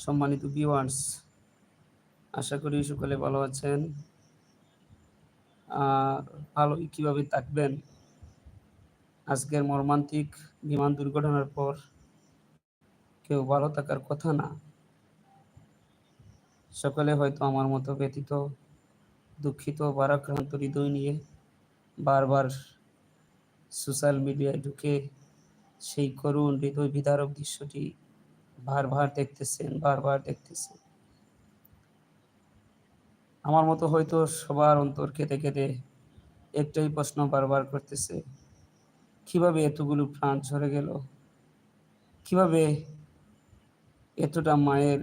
সম্মানিত ভিউয়ার্স আশা করি সকলে ভালো আছেন। ভালো কীভাবে থাকবেন? আজকের মর্মান্তিক বিমান দুর্ঘটনার পর কেউ ভালো থাকার কথা না? সকলে হয়তো আমার মতো ব্যতীত দুঃখিত বারাক্রান্ত হৃদয় নিয়ে বারবার সোশ্যাল মিডিয়ায় ঢুকে সেই করুণ হৃদয় বিদারক দৃশ্যটি বারবার দেখতেছেন বারবার দেখতেছেন। আমার মতো হয়তো সবার অন্তর কেঁদে কেঁদে একটাই প্রশ্ন বারবার করতেছে, কীভাবে এতগুলো প্রাণ ঝরে গেল? কীভাবে এতটা মায়ের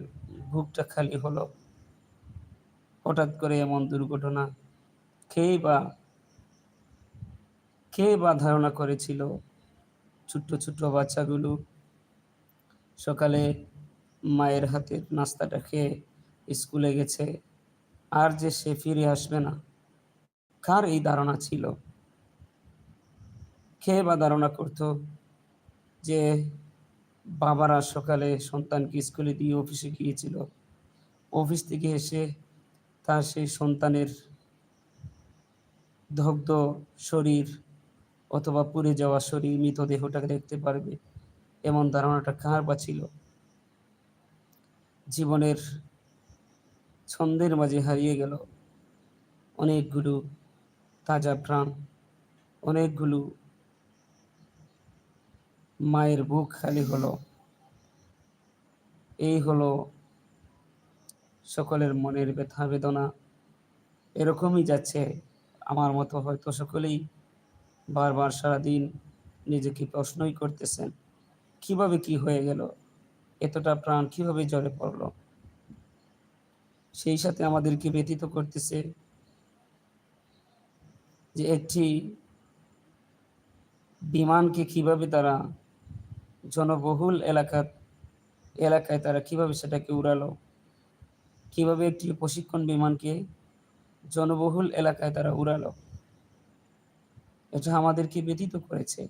বুকটা খালি হলো? হঠাৎ করে এমন দুর্ঘটনা কে বা কে বা ধারণা করেছিল? ছোট্ট ছোট্ট বাচ্চাগুলো সকালে মায়ের হাতের নাস্তাটা খেয়ে স্কুলে গেছে। আর যে সে ফিরে আসবে না, কার এই ধারণা ছিল? খেয়ে বা ধারণা করত যে বাবারা সকালে সন্তানকে স্কুলে দিয়ে অফিসে গিয়েছিল? অফিস থেকে এসে তার সেই সন্তানের দগ্ধ শরীর অথবা পুড়ে যাওয়া শরীর, মৃতদেহটাকে দেখতে পারবে। এমন ধারণাটা কার বা ছিল? জীবনের ছন্দের মাঝে হারিয়ে গেল অনেকগুলো তাজা প্রাণ, অনেকগুলো মায়ের বুক খালি হলো। এই হলো সকলের মনের ব্যথা বেদনা। এরকমই যাচ্ছে আমার মতো হয়তো সকলেই বারবার সারাদিন নিজেকে প্রশ্নই করতেছেন। কীভাবে কি হয়ে গেল? এতটা প্রাণ কীভাবে জ্বরে পড়ল? সেই সাথে আমাদেরকে ব্যতীত করতেছে যে একটি বিমানকে কীভাবে তারা জনবহুল এলাকা, এলাকায় তারা কীভাবে সেটাকে উড়ালো? কীভাবে একটি প্রশিক্ষণ বিমানকে জনবহুল এলাকায় তারা উড়ালো? এটা আমাদেরকে ব্যতীত করেছে।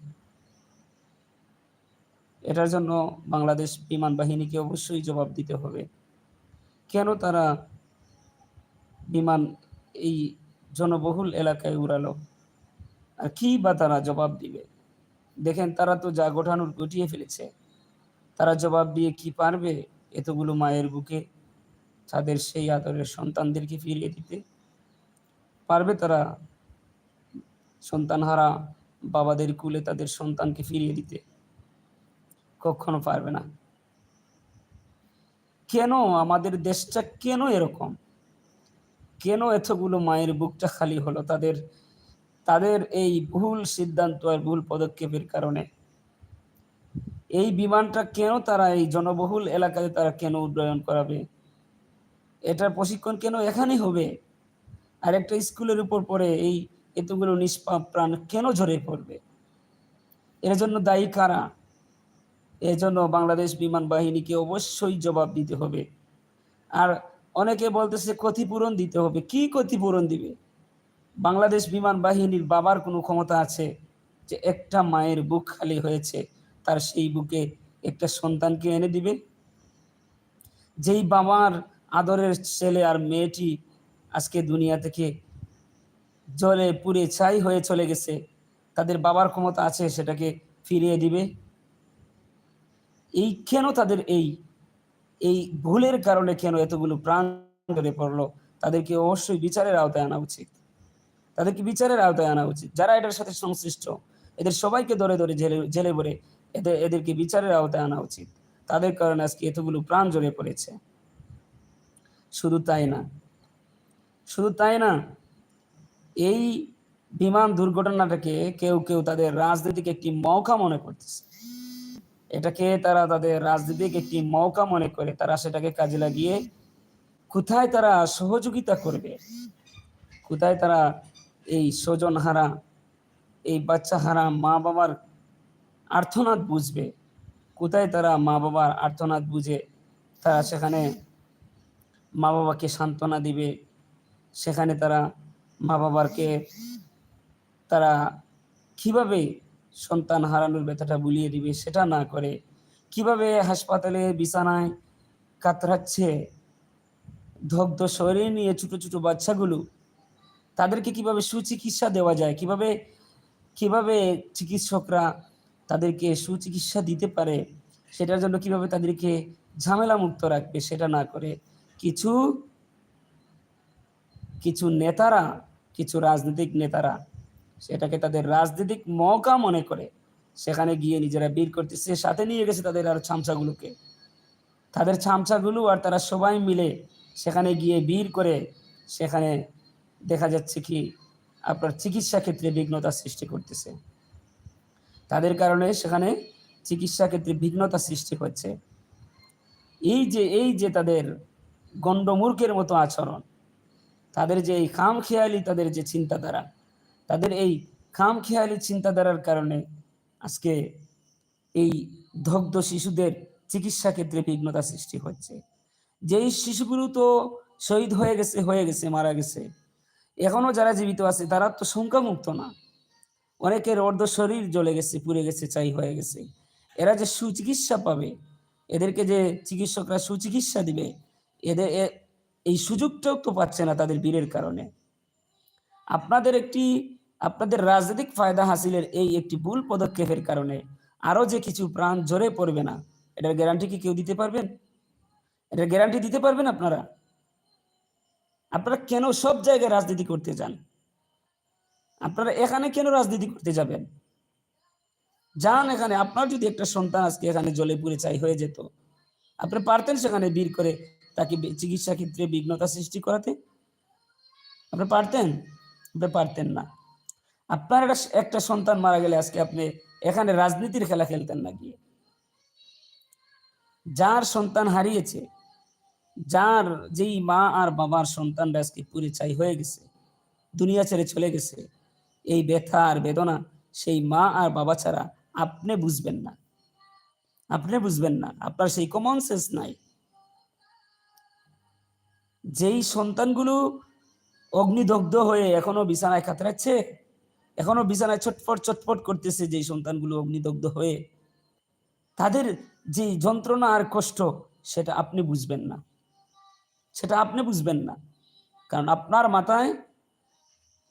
এটার জন্য বাংলাদেশ বিমান বাহিনীকে অবশ্যই জবাব দিতে হবে। কেন তারা বিমান এই জনবহুল এলাকায় উড়ালো? আর কি বা তারা জবাব দিবে? দেখেন, তারা তো যা গোঠানোর গটিয়ে ফেলেছে। তারা জবাব দিয়ে কি পারবে এতগুলো মায়ের বুকে? তাদের সেই আদরের সন্তানদেরকে ফিরিয়ে দিতে? পারবে তারা সন্তানহারা বাবাদের কুলে তাদের সন্তানকে ফিরিয়ে দিতে? কখনো পারবে না। কেন আমাদের দেশটা কেন এরকম? কেন এতগুলো মায়ের বুকটা খালি হলো? তাদের তাদের এই ভুল সিদ্ধান্ত আর ভুল পদক্ষেপের কারণে। এই বিমানটা কেন তারা এই জনবহুল এলাকাতে তারা কেন উড্ডয়ন করাবে? এটার প্রশিক্ষণ কেন এখানে হবে? আর একটা স্কুলের উপর পড়ে এই এতগুলো নিষ্পাপ প্রাণ কেন ঝরে পড়বে? এর জন্য দায়ী কারা? এজন্য বাংলাদেশ বিমান বাহিনীকে অবশ্যই জবাব দিতে হবে। আর অনেকে বলতেছে ক্ষতিপূরণ দিতে হবে। কি ক্ষতিপূরণ দিবে? বাংলাদেশ বিমান বাহিনীর বাবার কোনো ক্ষমতা আছে যে একটা মায়ের বুক খালি হয়েছে, তার সেই বুকে একটা সন্তানকে এনে দিবে? যেই বাবার আদরের ছেলে আর মেয়েটি আজকে দুনিয়া থেকে জলে পুড়ে ছাই হয়ে চলে গেছে, তাদের বাবার ক্ষমতা আছে সেটাকে ফিরিয়ে দিবে? এই কেন তাদের এই এই ভুলের কারণে কেন এতগুলো প্রাণ ধরে পড়ল? তাদেরকে অবশ্যই বিচারের আওতায় আনা উচিত। তাদেরকে বিচারের আওতায় আনা উচিত। যারা এটার সাথে সংশ্লিষ্ট, এদের সবাইকে ধরে ধরে জেলে জেলে ভরে এদের, এদেরকে বিচারের আওতায় আনা উচিত। তাদের কারণে আজকে এতগুলো প্রাণ জড়ে পড়েছে। শুধু তাই না। শুধু তাই না, এই বিমান দুর্ঘটনাটাকে কেউ কেউ তাদের রাজনৈতিক একটি মৌকা মনে করতেছে। এটাকে তারা তাদের রাজনৈতিক একটি মৌকা মনে করে তারা সেটাকে কাজে লাগিয়ে কোথায় তারা সহযোগিতা করবে? কোথায় তারা এই স্বজন হারা, এই বাচ্চা হারা মা বাবার আর্থনাদ বুঝবে? কোথায় তারা মা বাবার আর্থনাদ বুঝে? তারা সেখানে মা বাবাকে সান্ত্বনা দিবে। সেখানে তারা মা বাবারকে তারা কীভাবে সন্তান হারানোর ব্যথাটা বুলিয়ে দিবে, সেটা না করে কীভাবে হাসপাতালে, বিছানায় কাতরাচ্ছে? দগ্ধ শরীর নিয়ে ছোট ছোট বাচ্চাগুলো, তাদেরকে কীভাবে সুচিকিৎসা দেওয়া যায়? কীভাবে কীভাবে চিকিৎসকরা তাদেরকে সুচিকিৎসা দিতে পারে? সেটার জন্য কীভাবে তাদেরকে ঝামেলা মুক্ত রাখবে, সেটা না করে? কিছু কিছু নেতারা, কিছু রাজনৈতিক নেতারা সেটাকে তাদের রাজনৈতিক মৌকা মনে করে সেখানে গিয়ে নিজেরা বীর করতেছে সাথে নিয়ে গেছে তাদের আর ছামচাগুলোকে তাদের ছামচাগুলো আর তারা সবাই মিলে সেখানে গিয়ে বীর করে সেখানে দেখা যাচ্ছে কি আপনার চিকিৎসা ক্ষেত্রে বিঘ্নতা সৃষ্টি করতেছে। তাদের কারণে সেখানে চিকিৎসা ক্ষেত্রে বিঘ্নতা সৃষ্টি হচ্ছে। এই যে এই যে তাদের গণ্ডমূর্খের মতো আচরণ, তাদের যে এই খাম খেয়ালি তাদের যে চিন্তাধারা তাদের এই খাম খেয়ালি চিন্তাধারার কারণে আজকে এই দগ্ধ শিশুদের চিকিৎসা ক্ষেত্রে বিঘ্নতা সৃষ্টি হচ্ছে। যেই শিশুগুলো তো শহীদ হয়ে গেছে হয়ে গেছে, মারা গেছে, এখনও যারা জীবিত আছে, তারা তো সংখ্যামুক্ত না। অনেকের অর্ধ শরীর জ্বলে গেছে, পুড়ে গেছে, চাই হয়ে গেছে। এরা যে সুচিকিৎসা পাবে, এদেরকে যে চিকিৎসকরা সুচিকিৎসা দিবে এদের এই সুযোগটাও তো পাচ্ছে না তাদের বীরের কারণে। আপনাদের একটি আপনাদের রাজনৈতিক ফায়দা হাসিলের এই একটি ভুল পদক্ষেপের কারণে আরও যে কিছু প্রাণ ঝরে পড়বে না, এটার গ্যারান্টি কি কেউ দিতে পারবেন? এটার গ্যারান্টি দিতে পারবেন আপনারা? আপনারা কেন সব জায়গায় রাজনীতি করতে যান? আপনারা এখানে কেন রাজনীতি করতে যাবেন? যান এখানে, আপনার যদি একটা সন্তান আজকে এখানে জলে পুড়ে চাই হয়ে যেত, আপনি পারতেন সেখানে বীর করে তাকে চিকিৎসা ক্ষেত্রে বিঘ্নতা সৃষ্টি করাতে? আপনি পারতেন? আপনি পারতেন না। আপনার একটা- সন্তান মারা গেলে আজকে আপনি এখানে রাজনীতির খেলা খেলতেন না গিয়ে। যার সন্তান হারিয়েছে, যার যেই মা আর বাবার সন্তানরা আজকে পুরে চাই হয়ে গেছে, দুনিয়া ছেড়ে চলে গেছে, এই ব্যথা আর বেদনা সেই মা আর বাবা ছাড়া আপনি বুঝবেন না। আপনি বুঝবেন না, আপনার সেই কমন সেন্স নাই। যেই সন্তানগুলো অগ্নিদগ্ধ হয়ে এখনও বিছানায় কাতরাচ্ছে এখনও বিছানায় ছটফট ছটফট করতেছে যেই সন্তানগুলো অগ্নিদগ্ধ হয়ে। তাদের যে যন্ত্রণা আর কষ্ট, সেটা আপনি বুঝবেন না। সেটা আপনি বুঝবেন না। কারণ আপনার মাথায়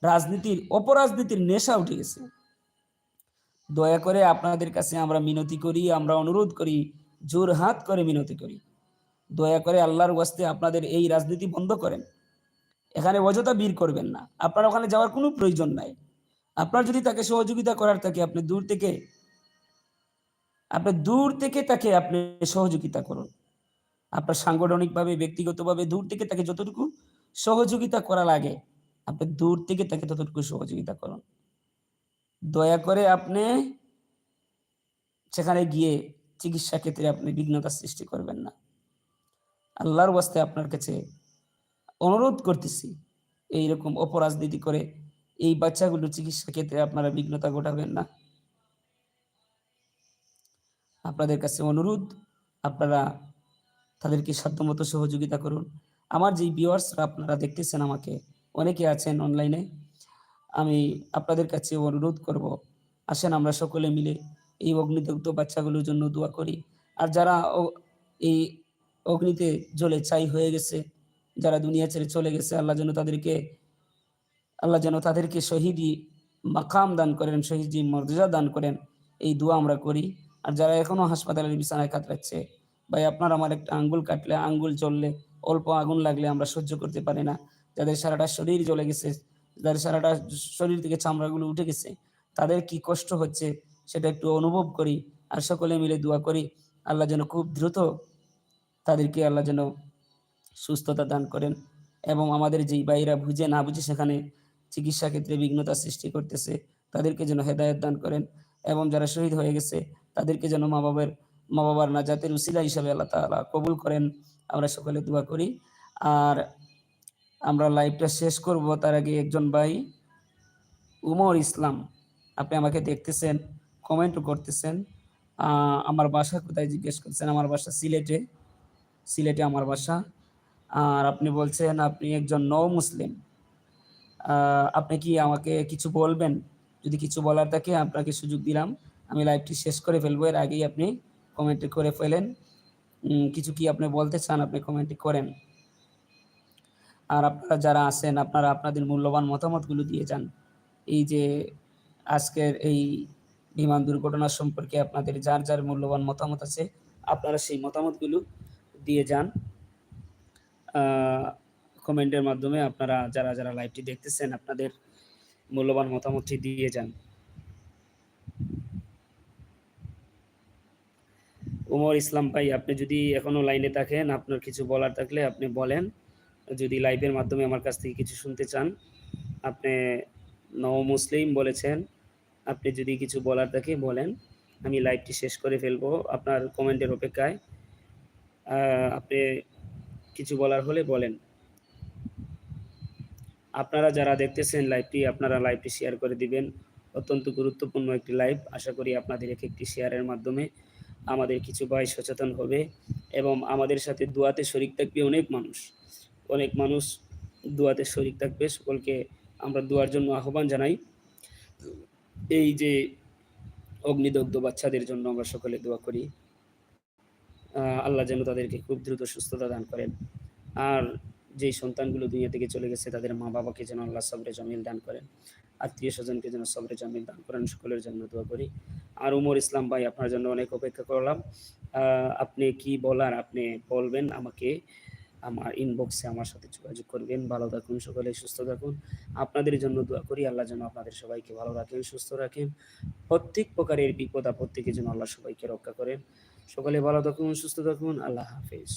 রাজনীতির, অপরাজনীতির নেশা উঠে গেছে। দয়া করে আপনাদের কাছে আমরা মিনতি করি, আমরা অনুরোধ করি, জোর হাত করে মিনতি করি। দয়া করে আল্লাহর ওয়াস্তে আপনাদের এই রাজনীতি বন্ধ করেন। এখানে অযথা বীর করবেন না। আপনার ওখানে যাওয়ার কোনো প্রয়োজন নাই। আপনার যদি তাকে সহযোগিতা করার থাকে, আপনি দূর থেকে, আপনি দূর থেকে তাকে আপনি সহযোগিতা করুন। আপনার সাংগঠনিকভাবে, ব্যক্তিগতভাবে দূর থেকে তাকে যতটুকু সহযোগিতা করা লাগে, আপনি দূর থেকে তাকে ততটুকু সহযোগিতা করুন। দয়া করে আপনি সেখানে গিয়ে চিকিৎসা ক্ষেত্রে আপনি বিঘ্নতা সৃষ্টি করবেন না। আল্লাহর ওয়াস্তে আপনার কাছে অনুরোধ করতেছি, এইরকম অপরাজনীতি করে এই বাচ্চাগুলোর চিকিৎসা ক্ষেত্রে আপনারা বিঘ্নতা ঘটাবেন না। আপনাদের কাছে অনুরোধ, আপনারা তাদেরকে সাধ্যমতো সহযোগিতা করুন। আমার যেই ভিউয়ার্সরা আপনারা দেখতেছেন আমাকে, অনেকে আছেন অনলাইনে। আমি আপনাদের কাছে অনুরোধ করব, আসেন আমরা সকলে মিলে এই অগ্নিদগ্ধ বাচ্চাগুলোর জন্য দোয়া করি। আর যারা এই অগ্নিতে জ্বলে ছাই হয়ে গেছে, যারা দুনিয়া ছেড়ে চলে গেছে, আল্লাহ যেন তাদেরকে আল্লাহ যেন তাদেরকে শহীদি মাকাম দান করেন, শহীদি মর্যাদা দান করেন, এই দোয়া আমরা করি। আর যারা এখনও হাসপাতালের বিছানায় কাতরাচ্ছে ভাই আপনার আমার একটা আঙ্গুল কাটলে, আঙ্গুল চললে, অল্প আগুন লাগলে আমরা সহ্য করতে পারি না। যাদের সারাটা শরীর জ্বলে গেছে, যাদের সারাটা শরীর থেকে চামড়াগুলো উঠে গেছে, তাদের কি কষ্ট হচ্ছে সেটা একটু অনুভব করি আর সকলে মিলে দোয়া করি। আল্লাহ যেন খুব দ্রুত তাদেরকে আল্লাহ যেন সুস্থতা দান করেন। এবং আমাদের যেই বাইরা বুঝে না বুঝে সেখানে চিকিৎসা ক্ষেত্রে বিঘ্নতা সৃষ্টি করতেছে, তাদেরকে যেন হেদায়ত দান করেন এবং যারা শহীদ হয়ে গেছে, তাদেরকে যেন মা বাবার মা বাবার নাজাতের উসিলা হিসাবে আল্লাহ তাআলা কবুল করেন। আমরা সকলে দোয়া করি। আর আমরা লাইভটা শেষ করব, তার আগে একজন ভাই, উমর ইসলাম, আপনি আমাকে দেখতেছেন কমেন্টও করতেছেন। আমার বাসা কোথায় জিজ্ঞেস করছেন? আমার বাসা সিলেটে সিলেটে আমার বাসা। আর আপনি বলছেন আপনি একজন নও মুসলিম আপনি কি আমাকে কিছু বলবেন? যদি কিছু বলার থাকে, আপনাকে সুযোগ দিলাম। আমি লাইভটি শেষ করে ফেলব। এর আগেই আপনি কমেন্ট করে ফেলেন। কিছু কি আপনি বলতে চান, আপনি কমেন্টে করেন। আর আপনারা যারা আছেন, আপনারা আপনাদের মূল্যবান মতামতগুলো দিয়ে যান। এই যে আজকের এই বিমান দুর্ঘটনা সম্পর্কে আপনাদের যার যার মূল্যবান মতামত আছে, আপনারা সেই মতামতগুলো দিয়ে যান। কমেন্টের মাধ্যমে আপনারা যারা যারা লাইভটি দেখতেছেন, আপনাদের মূল্যবান মতামতটি দিয়ে যান। উমর ইসলাম ভাই, আপনি যদি এখনও লাইনে থাকেন, আপনার কিছু বলার থাকলে আপনি বলেন। যদি লাইভের মাধ্যমে আমার কাছ থেকে কিছু শুনতে চান, আপনি নও মুসলিম বলেছেন, আপনি যদি কিছু বলার থাকে বলেন। আমি লাইভটি শেষ করে ফেলব আপনার কমেন্টের অপেক্ষায়। আপনি কিছু বলার হলে বলেন। আপনারা যারা দেখতেছেন লাইভটি আপনারা লাইভটি শেয়ার করে দিবেন। অত্যন্ত গুরুত্বপূর্ণ একটি লাইভ আশা করি আপনাদের এক একটি শেয়ারের মাধ্যমে আমাদের কিছু ভাই সচেতন হবে এবং আমাদের সাথে দোয়াতে শরিক থাকবে অনেক মানুষ। অনেক মানুষ দোয়াতে শরিক থাকবে। সকলকে আমরা দোয়ার জন্য আহ্বান জানাই। এই যে অগ্নিদগ্ধ বাচ্চাদের জন্য আমরা সকলে দোয়া করি। আল্লাহ যেন তাদেরকে খুব দ্রুত সুস্থতা দান করেন। আর যেই সন্তানগুলো দুনিয়া থেকে চলে গেছে, তাদের মা বাবাকে যেন আল্লাহ সবরে জামিল দান করেন, আত্মীয় স্বজনকে যেন সবরে জামিল দান করেন, সকলের জন্য দোয়া করি। আর উমর ইসলাম ভাই, আপনার জন্য অনেক অপেক্ষা করলাম। আপনি কি বলার আপনি বলবেন আমাকে, আমার ইনবক্সে আমার সাথে যোগাযোগ করবেন। ভালো থাকুন সকলে, সুস্থ থাকুন। আপনাদের জন্য দোয়া করি, আল্লাহ যেন আপনাদের সবাইকে ভালো রাখেন, সুস্থ রাখেন। প্রত্যেক প্রকারের বিপদ আপদ থেকে যেন আল্লাহ সবাইকে রক্ষা করেন। সকলে ভালো থাকুন, সুস্থ থাকুন। আল্লাহ হাফেজ।